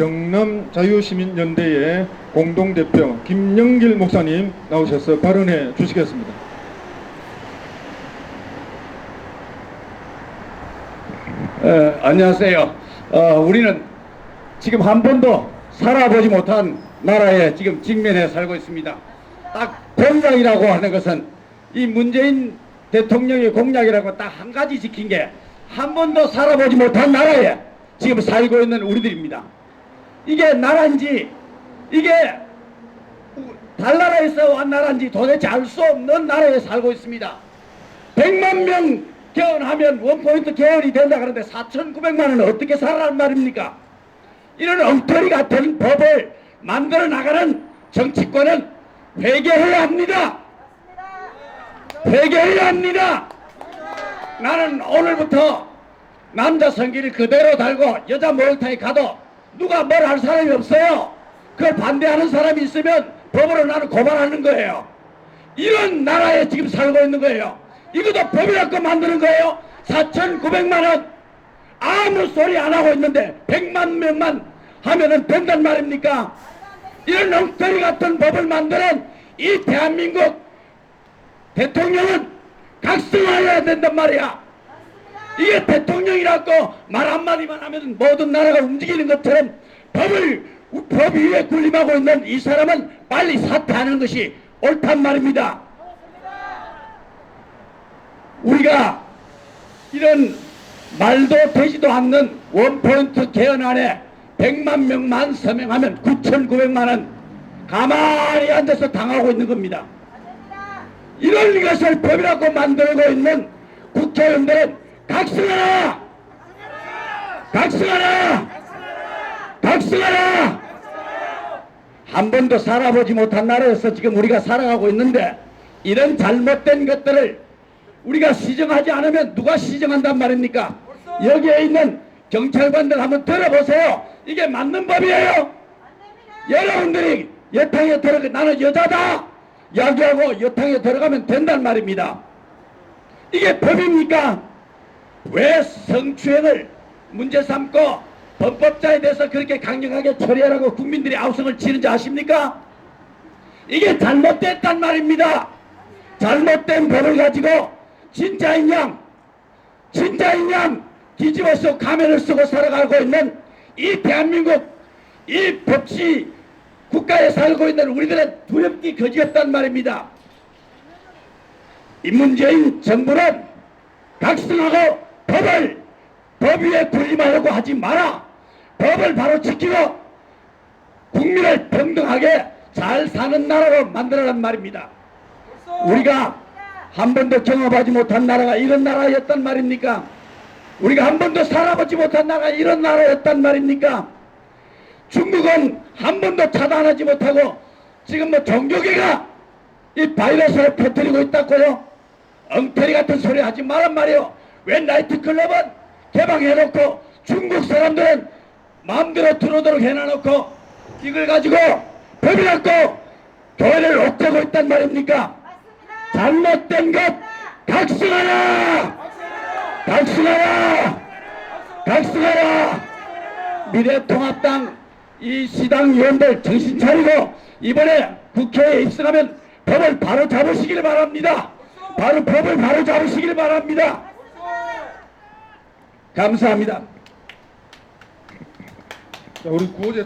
경남 자유시민연대의 공동대표 김영길 목사님 나오셔서 발언해 주시겠습니다. 에, 안녕하세요. 어, 우리는 지금 한 번도 살아보지 못한 나라에 지금 직면해 살고 있습니다. 딱 공약이라고 하는 것은 이 문재인 대통령의 공약이라고 딱 한 가지 지킨 게 한 번도 살아보지 못한 나라에 지금 살고 있는 우리들입니다. 이게 나라인지 이게 우- 달나라에서 온 나라인지 도대체 알 수 없는 나라에 살고 있습니다. 100만 명 개헌하면 원포인트 개헌이 된다 그러는데 4,900만 원은 어떻게 살아란 말입니까? 이런 엉터리 같은 법을 만들어 나가는 정치권은 회개해야 합니다. 회개해야 합니다. 나는 오늘부터 남자 성기를 그대로 달고 여자 목욕탕에 가도 누가 뭘 할 사람이 없어요. 그걸 반대하는 사람이 있으면 법으로 나는 고발하는 거예요. 이런 나라에 지금 살고 있는 거예요. 이것도 법이라고 만드는 거예요. 4,900만 원. 아무 소리 안 하고 있는데 100만 명만 하면은 된단 말입니까? 이런 엉터리 같은 법을 만드는 이 대한민국 대통령은 각성하여야 된단 말이야. 이게 대통령이라고 말 한마디만 하면 모든 나라가 움직이는 것처럼 법을 법 위에 군림하고 있는 이 사람은 빨리 사퇴하는 것이 옳단 말입니다. 우리가 이런 말도 되지도 않는 원포인트 개헌안에 100만 명만 서명하면 9,900만 원 가만히 앉아서 당하고 있는 겁니다. 이런 것을 법이라고 만들고 있는 국회의원들은 각성하라! 각성하라! 각성하라! 한 번도 살아보지 못한 나라에서 지금 우리가 살아가고 있는데 이런 잘못된 것들을 우리가 시정하지 않으면 누가 시정한단 말입니까? 여기에 있는 경찰관들 한번 들어보세요. 이게 맞는 법이에요. 여러분들이 여탕에 들어가 나는 여자다 이야기하고 여탕에 들어가면 된단 말입니다. 이게 법입니까? 왜 성추행을 문제 삼고 범법자에 대해서 그렇게 강력하게 처리하라고 국민들이 아우성을 치는지 아십니까? 이게 잘못됐단 말입니다. 잘못된 법을 가지고 진짜인 양, 진짜인 양 뒤집어 서 가면을 쓰고 살아가고 있는 이 대한민국 이 법치 국가에 살고 있는 우리들은 두렵기 거지였단 말입니다. 이 문재인 정부는 각성하고 법을 법 위에 군림하려고 하지 마라. 법을 바로 지키고 국민을 평등하게 잘 사는 나라로 만들어란 말입니다. 우리가 한 번도 경험하지 못한 나라가 이런 나라였단 말입니까? 우리가 한 번도 살아보지 못한 나라가 이런 나라였단 말입니까? 중국은 한 번도 차단하지 못하고 지금 뭐 종교계가 이 바이러스를 퍼뜨리고 있다고요? 엉터리 같은 소리 하지 말란 말이요. 왜 나이트클럽은 개방해놓고 중국 사람들은 마음대로 들어오도록 해놔놓고 이걸 가지고 법이라고 교회를 옥죄고 있단 말입니까? 잘못된 것 각성하라! 각성하라! 각성하라! 미래통합당 이 시당 의원들 정신 차리고 이번에 국회에 입성하면 법을 바로 잡으시길 바랍니다. 바로 법을 바로 잡으시길 바랍니다. 감사합니다. 자, 우리 구호제